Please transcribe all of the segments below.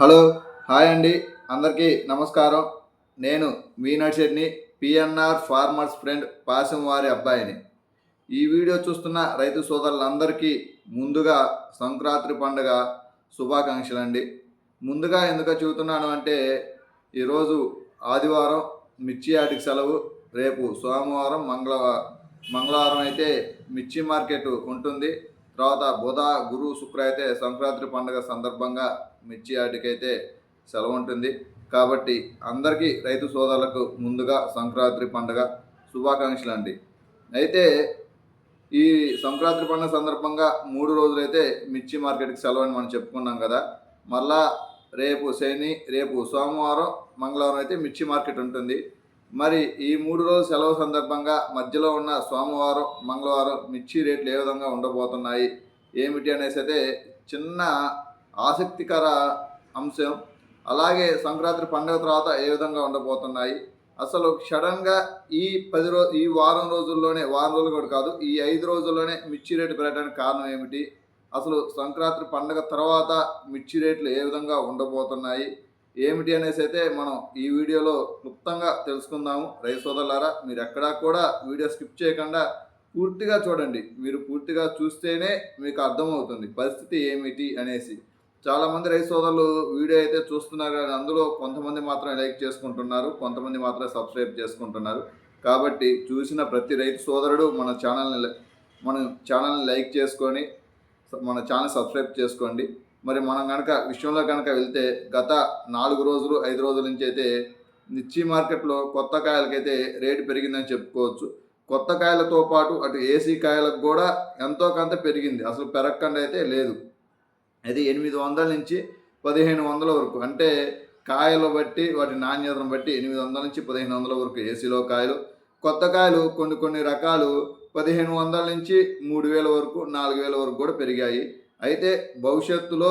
Hello hi అండి. అందరికీ నమస్కారం. నేను మీ నర్సెడ్ని పిఎన్ఆర్ ఫార్మర్స్ ఫ్రెండ్ పాసం వారి అబ్బాయిని. ఈ వీడియో చూస్తున్న రైతు సోదరులందరికీ ముందుగా సంక్రాంతి పండుగ శుభాకాంక్షలు అండి ముందుగా ఎందుకు చెబుతున్నాను అంటే ఈరోజు ఆదివారం మిర్చి ఆటికి సెలవు. రేపు సోమవారం మంగళవారం మంగళవారం అయితే మిర్చి మార్కెట్ ఉంటుంది. తర్వాత బుధ గురు శుక్ర అయితే సంక్రాంతి పండుగ సందర్భంగా మిర్చి ఆటికైతే సెలవు ఉంటుంది. కాబట్టి అందరికీ రైతు సోదరులకు ముందుగా సంక్రాంతి పండుగ శుభాకాంక్షలు అండి. అయితే ఈ సంక్రాంతి పండుగ సందర్భంగా మూడు రోజులైతే మిర్చి మార్కెట్కి సెలవు అని మనం చెప్పుకున్నాం కదా. మళ్ళా రేపు శని రేపు సోమవారం మంగళవారం అయితే మిర్చి మార్కెట్ ఉంటుంది. మరి ఈ మూడు రోజుల సెలవు సందర్భంగా మధ్యలో ఉన్న సోమవారం మంగళవారం మిర్చి రేట్లు ఏ విధంగా ఉండబోతున్నాయి? ఏమిటి అనేసి అయితే చిన్న ఆసక్తికర అంశం. అలాగే సంక్రాంతి పండుగ తర్వాత ఏ విధంగా ఉండబోతున్నాయి? అసలు సడన్గా ఈ పది రోజు ఈ వారం రోజుల్లోనే వారం రోజులు కూడా కాదు ఈ ఐదు రోజుల్లోనే మిర్చి రేటు పెరగడానికి కారణం ఏమిటి? అసలు సంక్రాంతి పండుగ తర్వాత మిర్చి రేట్లు ఏ విధంగా ఉండబోతున్నాయి? ఏమిటి అనేసి అయితే మనం ఈ వీడియోలో క్లుప్తంగా తెలుసుకుందాము. రైతు సోదరులారా మీరు ఎక్కడా కూడా వీడియో స్కిప్ చేయకుండా పూర్తిగా చూడండి. మీరు పూర్తిగా చూస్తేనే మీకు అర్థమవుతుంది పరిస్థితి ఏమిటి అనేసి. చాలామంది రైతు సోదరులు వీడియో అయితే చూస్తున్నారు కానీ అందులో కొంతమంది మాత్రమే లైక్ చేసుకుంటున్నారు కొంతమంది మాత్రమే సబ్స్క్రైబ్ చేసుకుంటున్నారు. కాబట్టి చూసిన ప్రతి రైతు సోదరుడు మన ఛానల్ని మన ఛానల్ని లైక్ చేసుకొని మన ఛానల్ సబ్స్క్రైబ్ చేసుకోండి. మరి మనం కనుక విషయంలో కనుక వెళ్తే గత నాలుగు రోజులు ఐదు రోజుల నుంచి అయితే మిర్చి మార్కెట్లో కొత్త కాయలకైతే రేటు పెరిగిందని చెప్పుకోవచ్చు. కొత్త కాయలతో పాటు అటు ఏసీ కాయలకు కూడా ఎంతో కొంత పెరిగింది. అసలు పెరగకుండా అయితే లేదు. అది ఎనిమిది వందల నుంచి పదిహేను వందల వరకు. అంటే కాయలు బట్టి వాటి నాణ్యతను బట్టి ఎనిమిది వందల నుంచి పదిహేను వందల వరకు ఏసీలో కాయలు. కొత్త కాయలు కొన్ని కొన్ని రకాలు పదిహేను వందల నుంచి మూడు వేల వరకు నాలుగు వేల వరకు కూడా పెరిగాయి. అయితే భవిష్యత్తులో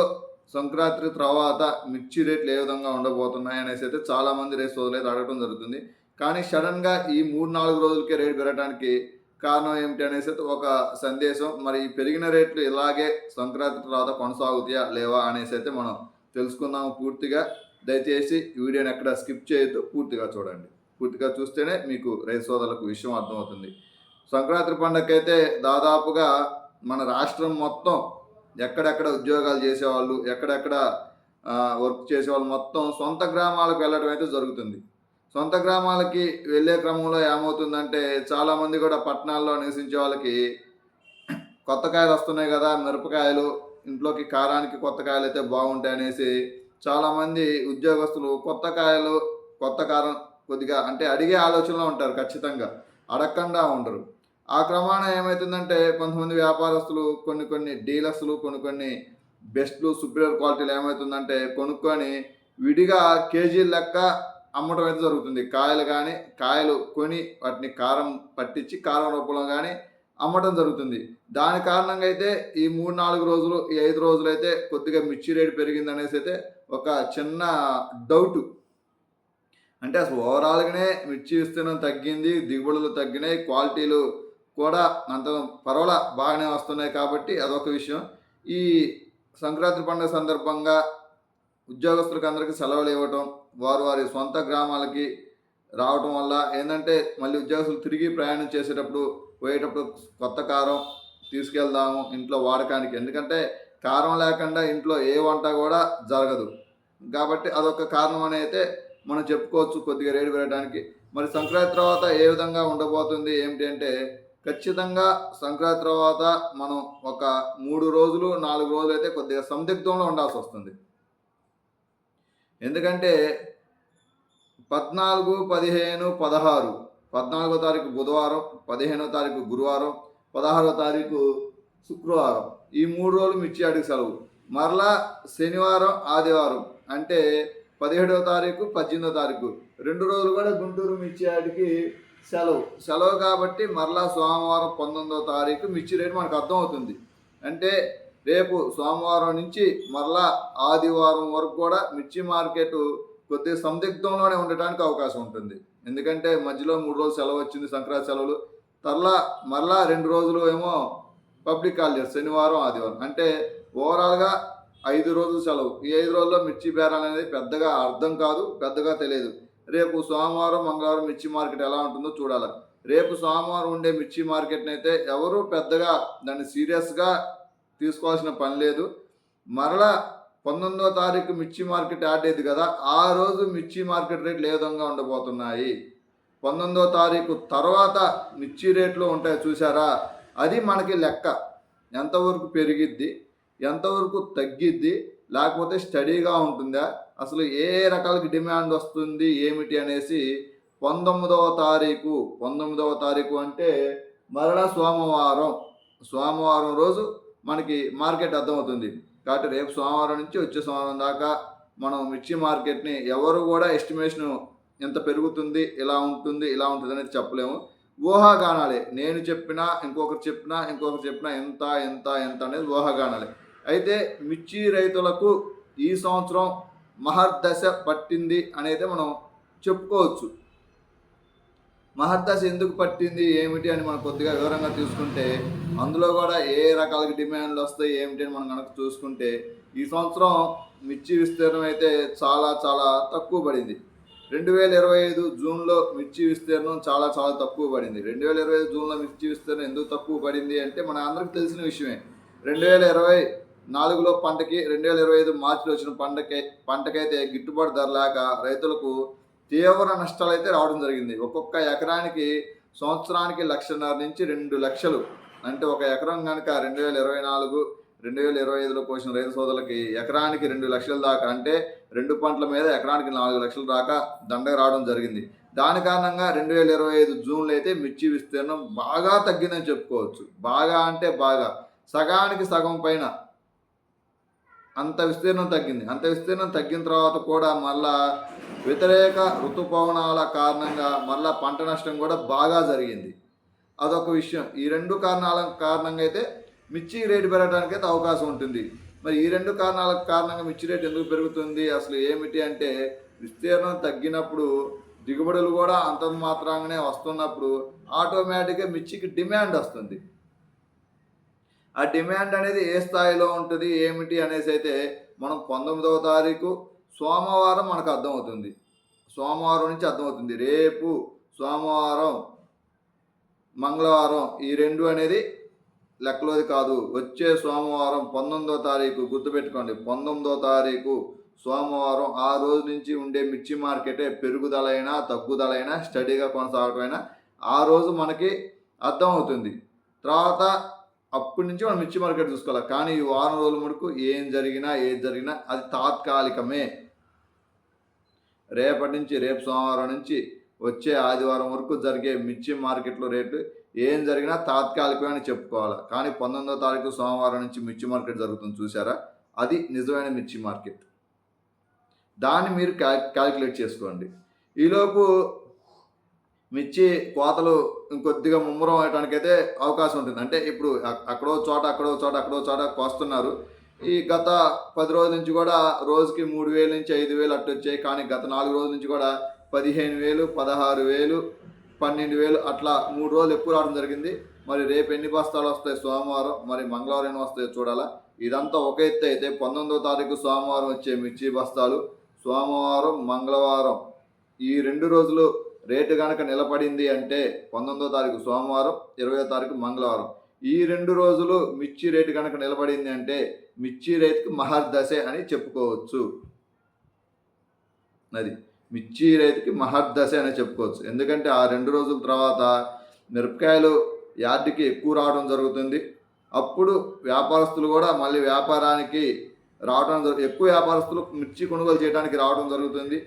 సంక్రాంతి తర్వాత మిర్చి రేట్లు ఏ విధంగా ఉండబోతున్నాయి అనేసి అయితే చాలామంది రేట్ సోదరులు అడగడం జరుగుతుంది. కానీ సడన్గా ఈ మూడు నాలుగు రోజులకే రేటు పెరగడానికి కారణం ఏమిటి అనేసి అయితే ఒక సందేశం. మరి పెరిగిన రేట్లు ఇలాగే సంక్రాంతి తర్వాత కొనసాగుతాయా లేవా అనేసి అయితే మనం తెలుసుకుందాము పూర్తిగా. దయచేసి వీడియోని ఎక్కడ స్కిప్ చేయొద్దు పూర్తిగా చూడండి. పూర్తిగా చూస్తేనే మీకు రైతు సోదరులకు విషయం అర్థమవుతుంది. సంక్రాంతి పండగకైతే దాదాపుగా మన రాష్ట్రం మొత్తం ఎక్కడెక్కడ ఉద్యోగాలు చేసేవాళ్ళు ఎక్కడెక్కడ వర్క్ చేసేవాళ్ళు మొత్తం సొంత గ్రామాలకు వెళ్ళడం అయితే జరుగుతుంది. సొంత గ్రామాలకి వెళ్ళే క్రమంలో ఏమవుతుందంటే చాలామంది కూడా పట్టణాల్లో నివసించే వాళ్ళకి కొత్త కాయలు వస్తున్నాయి కదా మిరపకాయలు ఇంట్లోకి కారానికి కొత్త కాయలు అయితే బాగుంటాయి అనేసి చాలామంది ఉద్యోగస్తులు కొత్త కాయలు కొత్త కారం కొద్దిగా అంటే అడిగే ఆలోచనలో ఉంటారు ఖచ్చితంగా అడగకుండా ఉండరు. ఆ క్రమాన ఏమవుతుందంటే కొంతమంది వ్యాపారస్తులు కొన్ని కొన్ని డీలర్స్లు కొన్ని కొన్ని బెస్ట్లు సుపీరియర్ క్వాలిటీలు ఏమవుతుందంటే కొనుక్కొని విడిగా కేజీ లెక్క అమ్మటం అయితే జరుగుతుంది. కాయలు కానీ కాయలు కొని వాటిని కారం పట్టించి కారం రూపంలో కానీ అమ్మటం జరుగుతుంది. దాని కారణంగా అయితే ఈ మూడు నాలుగు రోజులు ఈ ఐదు రోజులు అయితే కొద్దిగా మిర్చి రేటు పెరిగింది అనేసి అయితే ఒక చిన్న డౌట్. అంటే అసలు ఓవరాల్గానే మిర్చి విస్తీర్ణం తగ్గింది దిగుబడులు తగ్గినాయి క్వాలిటీలు కూడా అంత పర్వాలా బాగానే వస్తున్నాయి కాబట్టి అదొక విషయం. ఈ సంక్రాంతి పండుగ సందర్భంగా ఉద్యోగస్తులకు అందరికీ సెలవులు ఇవ్వటం వారు వారి సొంత గ్రామాలకి రావటం వల్ల ఏంటంటే మళ్ళీ ఉద్యోగస్తులు తిరిగి ప్రయాణం చేసేటప్పుడు పోయేటప్పుడు కొత్త కారం తీసుకెళ్దాము ఇంట్లో వాడకానికి. ఎందుకంటే కారం లేకుండా ఇంట్లో ఏ వంట కూడా జరగదు. కాబట్టి అదొక కారణం అని అయితే మనం చెప్పుకోవచ్చు కొద్దిగా రేటు పెరగడానికి. మరి సంక్రాంతి తర్వాత ఏ విధంగా ఉండబోతుంది? ఏమిటి అంటే ఖచ్చితంగా సంక్రాంతి తర్వాత మనం ఒక మూడు రోజులు నాలుగు రోజులు అయితే కొద్దిగా సందిగ్ధంలో ఉండాల్సి వస్తుంది. ఎందుకంటే పద్నాలుగు పదిహేను పదహారు. పద్నాలుగో తారీఖు బుధవారం పదిహేనో తారీఖు గురువారం పదహారో తారీఖు శుక్రవారం. ఈ మూడు రోజులు మిర్చి సెలవు. మరలా శనివారం ఆదివారం అంటే పదిహేడవ తారీఖు పద్దెనిమిదో తారీఖు. రెండు రోజులు కూడా గుంటూరు మిర్చి ఆడికి సెలవు. సెలవు కాబట్టి మరలా సోమవారం పంతొమ్మిదో తారీఖు మిర్చి రేటు మనకు అర్థమవుతుంది. అంటే రేపు సోమవారం నుంచి మరలా ఆదివారం వరకు కూడా మిర్చి మార్కెట్ కొద్ది సందిగ్ధంలోనే ఉండటానికి అవకాశం ఉంటుంది. ఎందుకంటే మధ్యలో మూడు రోజులు సెలవు వచ్చింది సంక్రాంతి సెలవులు. తర్లా మరలా రెండు రోజులు ఏమో పబ్లిక్ హాలిడేస్ శనివారం ఆదివారం. అంటే ఓవరాల్గా ఐదు రోజులు సెలవు. ఈ ఐదు రోజుల్లో మిర్చి బేరాలు అనేది పెద్దగా అర్థం కాదు పెద్దగా తెలియదు. రేపు సోమవారం మంగళవారం మిర్చి మార్కెట్ ఎలా ఉంటుందో చూడాలి. రేపు సోమవారం ఉండే మిర్చి మార్కెట్ని అయితే ఎవరు పెద్దగా దాన్ని సీరియస్గా తీసుకోవాల్సిన పని లేదు. మరలా పంతొమ్మిదో తారీఖు మిర్చి మార్కెట్ ఆడేది కదా ఆ రోజు మిర్చి మార్కెట్ రేట్లు ఏ విధంగా ఉండబోతున్నాయి? పంతొమ్మిదో తారీఖు తర్వాత మిర్చి రేట్లు ఉంటాయి చూసారా అది మనకి లెక్క. ఎంతవరకు పెరిగిద్ది ఎంతవరకు తగ్గిద్ది లేకపోతే స్టడీగా ఉంటుందా? అసలు ఏ రకాలకి డిమాండ్ వస్తుంది ఏమిటి అనేసి పంతొమ్మిదవ తారీఖు పంతొమ్మిదవ తారీఖు అంటే మరలా సోమవారం. సోమవారం రోజు మనకి మార్కెట్ అర్థమవుతుంది. కాబట్టి రేపు సోమవారం నుంచి వచ్చే సోమవారం దాకా మనం మిర్చి మార్కెట్ని ఎవరు కూడా ఎస్టిమేషన్ ఎంత పెరుగుతుంది ఇలా ఉంటుంది ఇలా ఉంటుంది అనేది చెప్పలేము. ఊహాగానాలే. నేను చెప్పినా ఇంకొకరు చెప్పినా ఇంకొకరు చెప్పినా ఎంత ఎంత ఎంత అనేది ఊహాగానాలే. అయితే మిర్చి రైతులకు ఈ సంవత్సరం మహర్దశ పట్టింది అనేది మనం చెప్పుకోవచ్చు. మహర్దశ ఎందుకు పట్టింది ఏమిటి అని మనం కొద్దిగా వివరంగా చూసుకుంటే అందులో కూడా ఏ రకాల డిమాండ్లు వస్తాయి ఏమిటి అని మనం కనుక చూసుకుంటే ఈ సంవత్సరం మిర్చి విస్తీర్ణం అయితే చాలా చాలా తక్కువ పడింది. రెండు వేల ఇరవై ఐదు జూన్లో మిర్చి విస్తీర్ణం చాలా చాలా తక్కువ పడింది. రెండు వేల ఇరవై ఐదు జూన్లో మిర్చి విస్తీర్ణం ఎందుకు తక్కువ పడింది అంటే మన అందరికి తెలిసిన విషయమే. రెండు వేల ఇరవై నాలుగులో పంటకి రెండు వేల ఇరవై ఐదు మార్చిలో వచ్చిన పంటకి పంటకైతే గిట్టుబాటు ధర లేక రైతులకు తీవ్ర నష్టాలు అయితే రావడం జరిగింది. ఒక్కొక్క ఎకరానికి సంవత్సరానికి లక్షన్నర నుంచి రెండు లక్షలు. అంటే ఒక ఎకరం కనుక రెండు వేల ఇరవై నాలుగు రెండు వేల ఇరవై ఐదులో కోసిన రైతు సోదరులకి ఎకరానికి రెండు లక్షల దాకా అంటే రెండు పంటల మీద ఎకరానికి నాలుగు లక్షల దాకా దండగ రావడం జరిగింది. దాని కారణంగా రెండు వేల ఇరవై ఐదు జూన్లో అయితే మిర్చి విస్తీర్ణం బాగా తగ్గిందని చెప్పుకోవచ్చు. బాగా అంటే బాగా. సగానికి సగం పైన అంత విస్తీర్ణం తగ్గింది. అంత విస్తీర్ణం తగ్గిన తర్వాత కూడా మళ్ళా వ్యతిరేక ఋతుపవనాల కారణంగా మళ్ళా పంట నష్టం కూడా బాగా జరిగింది. అదొక విషయం. ఈ రెండు కారణాల కారణంగా అయితే మిర్చి రేటు పెరగడానికి అయితే అవకాశం ఉంటుంది. మరి ఈ రెండు కారణాల కారణంగా మిర్చి రేటు ఎందుకు పెరుగుతుంది? అసలు ఏమిటి అంటే విస్తీర్ణం తగ్గినప్పుడు దిగుబడులు కూడా అంతమాత్రంగానే వస్తున్నప్పుడు ఆటోమేటిక్గా మిర్చికి డిమాండ్ వస్తుంది. ఆ డిమాండ్ అనేది ఏ స్థాయిలో ఉంటుంది ఏమిటి అనేసి అయితే మనం పంతొమ్మిదవ తారీఖు సోమవారం మనకు అర్థమవుతుంది. సోమవారం నుంచి అర్థమవుతుంది. రేపు సోమవారం మంగళవారం ఈ రెండు అనేది లెక్కలోది కాదు. వచ్చే సోమవారం పంతొమ్మిదో తారీఖు గుర్తుపెట్టుకోండి. పంతొమ్మిదో తారీఖు సోమవారం ఆ రోజు నుంచి ఉండే మిర్చి మార్కెటే పెరుగుదలైనా తగ్గుదలైనా స్టడీగా కొనసాగటమైనా ఆ రోజు మనకి అర్థమవుతుంది. తర్వాత అప్పటి నుంచి మనం మిర్చి మార్కెట్ చూసుకోవాలి. కానీ ఈ వారం రోజుల ముడుకు ఏం జరిగినా ఏది జరిగినా అది తాత్కాలికమే. రేపటి నుంచి రేపు సోమవారం నుంచి వచ్చే ఆదివారం వరకు జరిగే మిర్చి మార్కెట్లో రేటు ఏం జరిగినా తాత్కాలికమే అని చెప్పుకోవాలి. కానీ పంతొమ్మిదో తారీఖు సోమవారం నుంచి మిర్చి మార్కెట్ జరుగుతుంది చూసారా అది నిజమైన మిర్చి మార్కెట్. దాన్ని మీరు క్యాల్ క్యాలిక్యులేట్ చేసుకోండి. ఈలోపు మిర్చి కోతలు ఇంకొద్దిగా ముమ్మరం అవడానికైతే అవకాశం ఉంటుంది. అంటే ఇప్పుడు అక్కడో చోట అక్కడో చోట అక్కడో చోట కోస్తున్నారు. ఈ గత పది రోజుల నుంచి కూడా రోజుకి మూడు వేల నుంచి ఐదు వేలు అట్టు వచ్చాయి. కానీ గత నాలుగు రోజుల నుంచి కూడా పదిహేను వేలు పదహారు వేలు పన్నెండు వేలు అట్లా మూడు రోజులు ఎక్కువ రావడం జరిగింది. మరి రేపు ఎన్ని బస్తాలు వస్తాయి సోమవారం? మరి మంగళవారం ఎన్ని వస్తాయో చూడాలా? ఇదంతా ఒక ఎత్తు అయితే పంతొమ్మిదో తారీఖు సోమవారం వచ్చే మిర్చి బస్తాలు. సోమవారం మంగళవారం ఈ రెండు రోజులు రేటు కనుక నిలబడింది అంటే పంతొమ్మిదో తారీఖు సోమవారం ఇరవయో తారీఖు మంగళవారం. ఈ రెండు రోజులు మిర్చి రేటు కనుక నిలబడింది అంటే మిర్చి రైతుకు మహర్దశే అని చెప్పుకోవచ్చు. అది మిర్చి రైతుకి మహర్దశే అని చెప్పుకోవచ్చు. ఎందుకంటే ఆ రెండు రోజుల తర్వాత మిరపకాయలు యార్డ్కి ఎక్కువ రావడం జరుగుతుంది. అప్పుడు వ్యాపారస్తులు కూడా మళ్ళీ వ్యాపారానికి రావడం ఎక్కువ వ్యాపారస్తులు మిర్చి కొనుగోలు చేయడానికి రావడం జరుగుతుంది.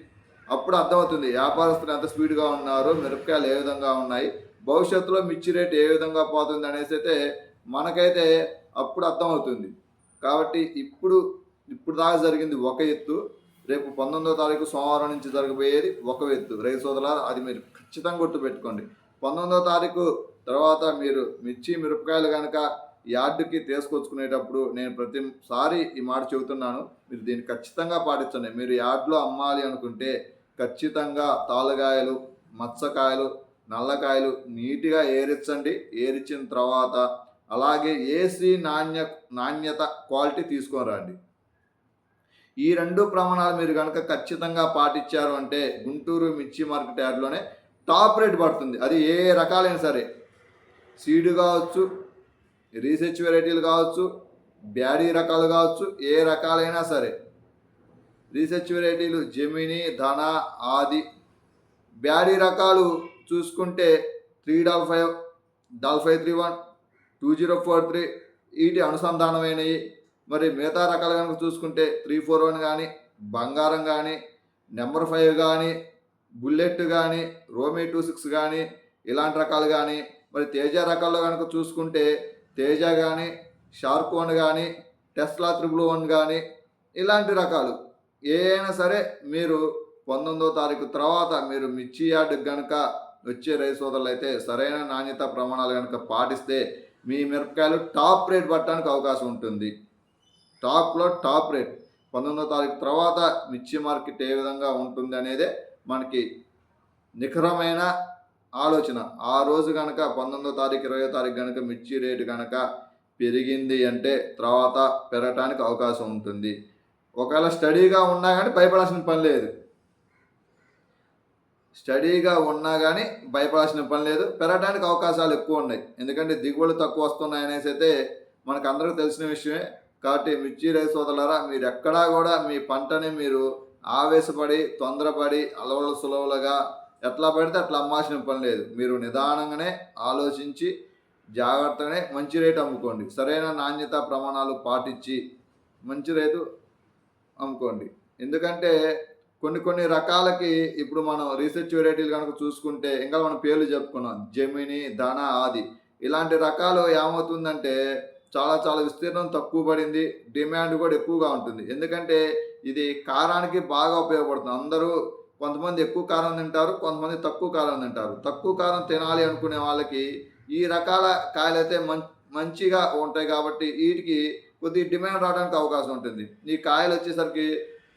అప్పుడు అర్థమవుతుంది వ్యాపారస్తులు ఎంత స్పీడ్గా ఉన్నారు మిరపకాయలు ఏ విధంగా ఉన్నాయి భవిష్యత్తులో మిర్చి రేట్ ఏ విధంగా పోతుంది అనేసి అయితే మనకైతే అప్పుడు అర్థమవుతుంది. కాబట్టి ఇప్పుడు ఇప్పుడు దాకా జరిగింది ఒక ఎత్తు రేపు పంతొమ్మిదో తారీఖు సోమవారం నుంచి జరగబోయేది ఒక ఎత్తు. రైతు సోదరులారా అది మీరు ఖచ్చితంగా గుర్తుపెట్టుకోండి. పంతొమ్మిదో తారీఖు తర్వాత మీరు మిర్చి మిరపకాయలు కనుక యార్డుకి తీసుకొచ్చుకునేటప్పుడు నేను ప్రతిసారి ఈ మాట చెబుతున్నాను. మీరు దీన్ని ఖచ్చితంగా పాటించండి. మీరు యార్డ్లో అమ్మాలి అనుకుంటే ఖచ్చితంగా తాలుగాయలు మత్స్యకాయలు నల్లకాయలు నీట్గా ఏరించండి. ఏరిచిన తర్వాత అలాగే ఏసీ నాణ్య నాణ్యత క్వాలిటీ తీసుకొని రండి. ఈ రెండు ప్రమాణాలు మీరు కనుక ఖచ్చితంగా పాటించారు అంటే గుంటూరు మిర్చి మార్కెట్ యార్డ్లోనే టాప్ రేట్ పడుతుంది. అది ఏ రకాలైనా సరే. సీడ్ కావచ్చు రీసెర్చ్ వెరైటీలు కావచ్చు బ్యాడీ రకాలు కావచ్చు ఏ రకాలైనా సరే. రీసెర్చ్ వెరైటీలు జమిని ధన ఆది బ్యాడీ రకాలు చూసుకుంటే three double five double five three one two zero four three వీటి అనుసంధానమైనవి మరి మిగతా రకాలు కనుక చూసుకుంటే త్రీ ఫోర్ వన్ కానీ బంగారం కానీ నెంబర్ ఫైవ్ కానీ బుల్లెట్ కానీ రోమీ టూ సిక్స్ కానీ ఇలాంటి రకాలు కానీ మరి తేజ రకాల్లో కనుక చూసుకుంటే తేజ కానీ షార్క్ వన్ కానీ టెస్లా త్రిబుల్ వన్ కానీ ఇలాంటి రకాలు. ఏ అయినా సరే మీరు పంతొమ్మిదో తారీఖు తర్వాత మీరు మిర్చి యార్డ్ కనుక వచ్చే రైతు సోదరులు అయితే సరైన నాణ్యత ప్రమాణాలు కనుక పాటిస్తే మీ మిరపకాయలు టాప్ రేట్ పట్టడానికి అవకాశం ఉంటుంది. టాప్లో టాప్ రేట్. పంతొమ్మిదో తారీఖు తర్వాత మిర్చి మార్కెట్ ఏ విధంగా ఉంటుంది అనేదే మనకి నిఖరమైన ఆలోచన. ఆ రోజు కనుక పంతొమ్మిదో తారీఖు ఇరవై తారీఖు కనుక మిర్చి రేటు కనుక పెరిగింది అంటే తర్వాత పెరగటానికి అవకాశం ఉంటుంది. ఒకవేళ స్టడీగా ఉన్నా కానీ భయపడాల్సిన పని లేదు. స్టడీగా ఉన్నా కానీ భయపడాల్సిన పని లేదు. పెరగడానికి అవకాశాలు ఎక్కువ ఉన్నాయి. ఎందుకంటే దిగుబడులు తక్కువ వస్తున్నాయి అనేసి అయితే మనకు అందరికీ తెలిసిన విషయమే. కాబట్టి మిర్చి రైతు సోదరులారా మీరు ఎక్కడా కూడా మీ పంటని మీరు ఆవేశపడి తొందరపడి అలవల సులవులుగా ఎట్లా పడితే అట్లా అమ్మాల్సిన పని లేదు. మీరు నిదానంగానే ఆలోచించి జాగ్రత్తగానే మంచి రేటు అమ్ముకోండి. సరైన నాణ్యత ప్రమాణాలు పాటించి మంచి రేటు అమ్ముకోండి. ఎందుకంటే కొన్ని కొన్ని రకాలకి ఇప్పుడు మనం రీసెర్చ్ వెరైటీలు కనుక చూసుకుంటే ఇంకా మనం పేర్లు చెప్పుకున్నాం. జమిని ధన ఆది ఇలాంటి రకాలు ఏమవుతుందంటే చాలా చాలా విస్తీర్ణం తక్కువ పడింది డిమాండ్ కూడా ఎక్కువగా ఉంటుంది. ఎందుకంటే ఇది కారానికి బాగా ఉపయోగపడుతుంది. అందరూ కొంతమంది ఎక్కువ కారం తింటారు కొంతమంది తక్కువ కారం తింటారు. తక్కువ కారం తినాలి అనుకునే వాళ్ళకి ఈ రకాల కాయలు అయితే మం మంచిగా ఉంటాయి కాబట్టి వీటికి కొద్ది డిమాండ్ రావడానికి అవకాశం ఉంటుంది. ఈ కాయలు వచ్చేసరికి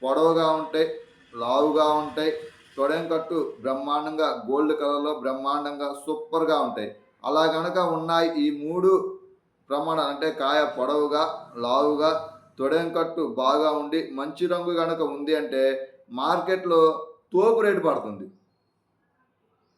పొడవుగా ఉంటాయి లావుగా ఉంటాయి. తొడెం కట్టు బ్రహ్మాండంగా గోల్డ్ కలర్లో బ్రహ్మాండంగా సూపర్గా ఉంటాయి. అలా కనుక ఉన్నాయి ఈ మూడు ప్రమాణాలు అంటే కాయ పొడవుగా లావుగా తొడెం కట్టు బాగా ఉండి మంచి రంగు కనుక ఉంది అంటే మార్కెట్లో తోపు రేటు పడుతుంది.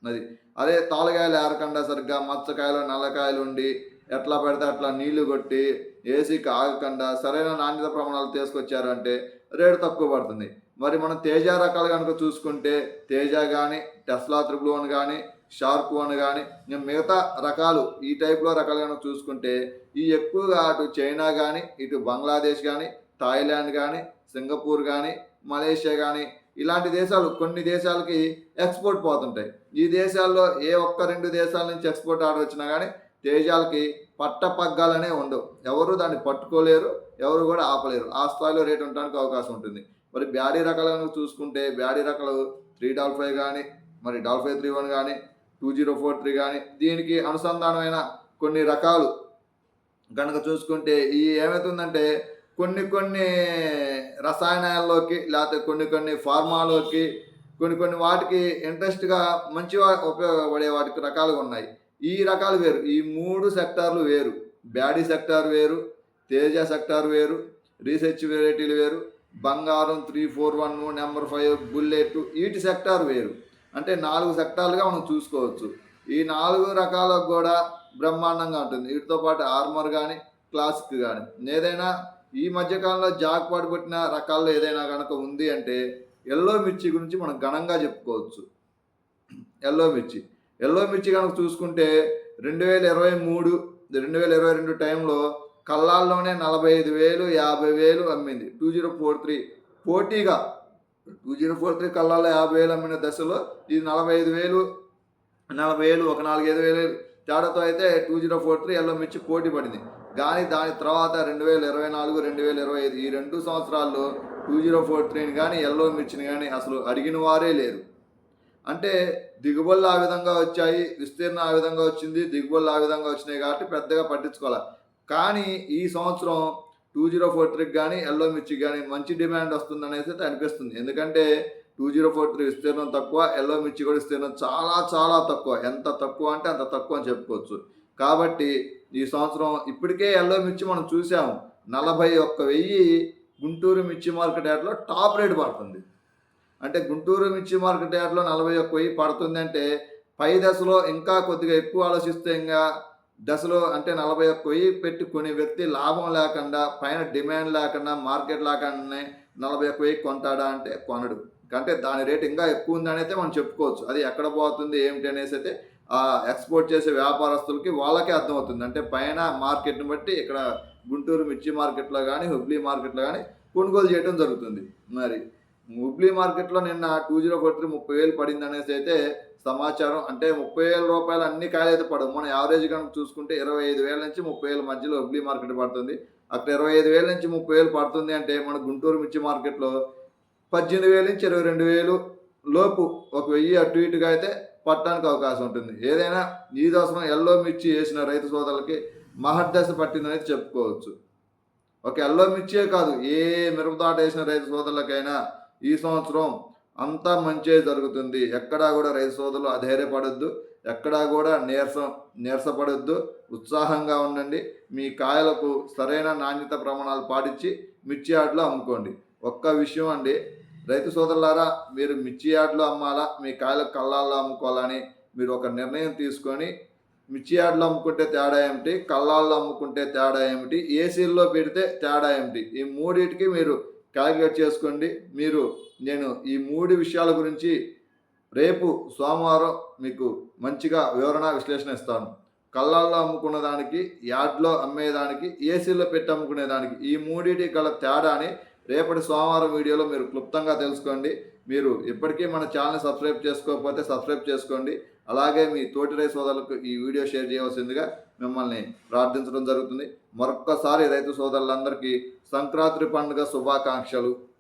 అది. అదే తాళకాయలు ఏరకుండా సరిగ్గా మచ్చకాయలు నల్లకాయలు ఉండి ఎట్లా పెడితే అట్లా నీళ్ళు కొట్టి ఏసీకి ఆగకుండా సరైన నాణ్యత ప్రమాణాలు తీసుకొచ్చారంటే రేటు తక్కువ పడుతుంది. మరి మనం తేజ రకాలు కనుక చూసుకుంటే తేజ కానీ టెస్లా త్రిబుల్ వన్ కానీ షార్క్ వన్ కానీ ఇంకా మిగతా రకాలు ఈ టైప్లో రకాలు కనుక చూసుకుంటే ఈ ఎక్కువగా అటు చైనా కానీ ఇటు బంగ్లాదేశ్ కానీ థాయిలాండ్ కానీ సింగపూర్ కానీ మలేషియా కానీ ఇలాంటి దేశాలు కొన్ని దేశాలకి ఎక్స్పోర్ట్ పోతుంటాయి. ఈ దేశాల్లో ఏ ఒక్క రెండు దేశాల నుంచి ఎక్స్పోర్ట్ ఆర్డర్ వచ్చినా కానీ తేజాలకి పట్ట పగ్గాలనే ఉండవు. ఎవరు దాన్ని పట్టుకోలేరు ఎవరు కూడా ఆపలేరు. ఆ స్థాయిలో రేట్ ఉండడానికి అవకాశం ఉంటుంది. మరి బ్యాడీ రకాలను చూసుకుంటే బ్యాడీ రకాలు త్రీ డాల్ ఫైవ్ కానీ మరి డాల్ ఫైవ్ త్రీ వన్ కానీ టూ జీరో ఫోర్ త్రీ కానీ దీనికి అనుసంధానమైన కొన్ని రకాలు కనుక చూసుకుంటే ఈ ఏమవుతుందంటే కొన్ని కొన్ని రసాయనాల్లోకి లేకపోతే కొన్ని కొన్ని ఫార్మాలోకి కొన్ని కొన్ని వాటికి ఇంట్రెస్ట్గా మంచి ఉపయోగపడే వాటికి రకాలుగా ఉన్నాయి. ఈ రకాలు వేరు. ఈ మూడు సెక్టార్లు వేరు. బ్యాడీ సెక్టార్ వేరు తేజ సెక్టార్ వేరు రీసెర్చ్ వెరైటీలు వేరు బంగారం three four one number five bullet వీటి సెక్టార్ వేరు. అంటే నాలుగు సెక్టార్లుగా మనం చూసుకోవచ్చు. ఈ నాలుగు రకాలకు కూడా బ్రహ్మాండంగా ఉంటుంది. వీటితో పాటు ఆర్మర్ కానీ క్లాసిక్ కానీ ఏదైనా ఈ మధ్యకాలంలో జాక్ పెట్టిన రకాల్లో ఏదైనా కనుక ఉంది అంటే ఎల్లో మిర్చి గురించి మనం ఘనంగా చెప్పుకోవచ్చు. ఎల్లో మిర్చి. ఎల్లో మిర్చి కనుక చూసుకుంటే రెండు వేల ఇరవై మూడు రెండు వేల ఇరవై రెండు టైంలో కల్లాల్లోనే నలభై ఐదు వేలు యాభై వేలు అమ్మింది. Two zero four three. పోటీగా టూ జీరో ఫోర్ త్రీ కల్లాల్లో యాభై వేలు అమ్మిన దశలో ఇది నలభై ఐదు వేలు నలభై వేలు ఒక నాలుగైదు వేలు తేడాతో అయితే two zero four three yellow మిర్చి పోటీ పడింది. కానీ దాని తర్వాత రెండు వేల ఇరవై నాలుగు రెండు వేల ఇరవై ఐదు ఈ రెండు సంవత్సరాల్లో టూ జీరో ఫోర్ త్రీని కానీ ఎల్లో మిర్చిని కానీ అసలు అడిగిన వారే లేరు. అంటే దిగుబడులు ఆ విధంగా వచ్చాయి విస్తీర్ణం ఆ విధంగా వచ్చింది దిగుబడులు ఆ విధంగా వచ్చినాయి కాబట్టి పెద్దగా పట్టించుకోవాలి. కానీ ఈ సంవత్సరం టూ జీరో ఫోర్ త్రీకి కానీ ఎల్లో మిర్చికి కానీ మంచి డిమాండ్ వస్తుంది అనేసి అయితే అనిపిస్తుంది. ఎందుకంటే టూ జీరో ఫోర్ త్రీ విస్తీర్ణం తక్కువ ఎల్లో మిర్చి కూడా విస్తీర్ణం చాలా చాలా తక్కువ. ఎంత తక్కువ అంటే అంత తక్కువ అని చెప్పుకోవచ్చు. కాబట్టి ఈ సంవత్సరం ఇప్పటికే ఎల్లో మిర్చి మనం చూసాము నలభై ఒక్క వెయ్యి గుంటూరు మిర్చి మార్కెట్ యార్డ్లో టాప్ రేట్ పడుతుంది. అంటే గుంటూరు మిర్చి మార్కెట్ యార్డ్లో నలభై ఒక్క వెయ్యి పడుతుంది అంటే పై దశలో ఇంకా కొద్దిగా ఎక్కువ ఆలోచిస్తే ఇంకా దశలో అంటే నలభై ఒక్క వెయ్యి పెట్టి కొనే వ్యక్తి లాభం లేకుండా పైన డిమాండ్ లేకుండా మార్కెట్ లేకుండానే నలభై ఒక్క వెయ్యి కొంటాడా అంటే కొనడు. అంటే దాని రేట్ ఇంకా ఎక్కువ ఉందని అయితే మనం చెప్పుకోవచ్చు. అది ఎక్కడ పోతుంది ఏమిటి అనేసి అయితే ఆ ఎక్స్పోర్ట్ చేసే వ్యాపారస్తులకి వాళ్ళకే అర్థమవుతుంది. అంటే పైన మార్కెట్ని బట్టి ఇక్కడ గుంటూరు మిర్చి మార్కెట్లో కానీ హుబ్లీ మార్కెట్లో కానీ కొనుగోలు చేయడం జరుగుతుంది. మరి హుబ్లీ మార్కెట్లో నిన్న టూ జీరో ఫోర్ త్రీ ముప్పై వేలు పడింది అనేసి అయితే సమాచారం. అంటే ముప్పై వేల రూపాయలు అన్ని కాయలు అయితే పడవు. మనం యావరేజ్ కనుక చూసుకుంటే ఇరవై ఐదు వేల నుంచి ముప్పై వేల మధ్యలో హుబ్లీ మార్కెట్ పడుతుంది. అక్కడ ఇరవై ఐదు వేల నుంచి ముప్పై వేలు పడుతుంది అంటే మన గుంటూరు మిర్చి మార్కెట్లో పద్దెనిమిది వేల నుంచి ఇరవై రెండు వేలు లోపు ఒక వెయ్యి అటు ఇటుగా అయితే పట్టడానికి అవకాశం ఉంటుంది. ఏదైనా ఈ దశలో ఎల్లో మిర్చి వేసిన రైతు సోదరులకి మహర్దశ పట్టిందని చెప్పుకోవచ్చు. ఒక ఎల్లో మిర్చియే కాదు ఏ మిరపతోట వేసిన రైతు సోదరులకైనా ఈ సంవత్సరం అంతా మంచే జరుగుతుంది. ఎక్కడా కూడా రైతు సోదరులు అధైర్యపడొద్దు. ఎక్కడా కూడా నీరసం నీరసపడొద్దు. ఉత్సాహంగా ఉండండి. మీ కాయలకు సరైన నాణ్యత ప్రమాణాలు పాటించి మిర్చి యార్డ్లో అమ్ముకోండి. ఒక్క విషయం అండి. రైతు సోదరులారా మీరు మిర్చి యార్డ్లో అమ్మాలా? మీ కాయలకు కళ్ళాల్లో అమ్ముకోవాలని మీరు ఒక నిర్ణయం తీసుకొని మిర్చి యార్డ్లో అమ్ముకుంటే తేడా ఏమిటి? కళ్ళాల్లో అమ్ముకుంటే తేడా ఏమిటి? ఏసీల్లో పెడితే తేడా ఏమిటి? ఈ మూడింటికి మీరు క్యాలిక్యులేట్ చేసుకోండి. మీరు నేను ఈ మూడు విషయాల గురించి రేపు సోమవారం మీకు మంచిగా వివరణ విశ్లేషణ ఇస్తాను. కళ్ళాల్లో అమ్ముకున్న దానికి యార్డ్లో అమ్మేదానికి ఏసీలో పెట్టి అమ్ముకునే దానికి ఈ మూడింటి గల తేడాని రేపటి సోమవారం వీడియోలో మీరు క్లుప్తంగా తెలుసుకోండి. మీరు ఇప్పటికీ మన ఛానల్ సబ్స్క్రైబ్ చేసుకోకపోతే సబ్స్క్రైబ్ చేసుకోండి. అలాగే మీ తోటి రైతు సోదరులకు ఈ వీడియో షేర్ చేయవలసిందిగా మిమ్మల్ని ప్రార్థించడం జరుగుతుంది. మరొక్కసారి రైతు సోదరులందరికీ సంక్రాంతి పండుగ శుభాకాంక్షలు.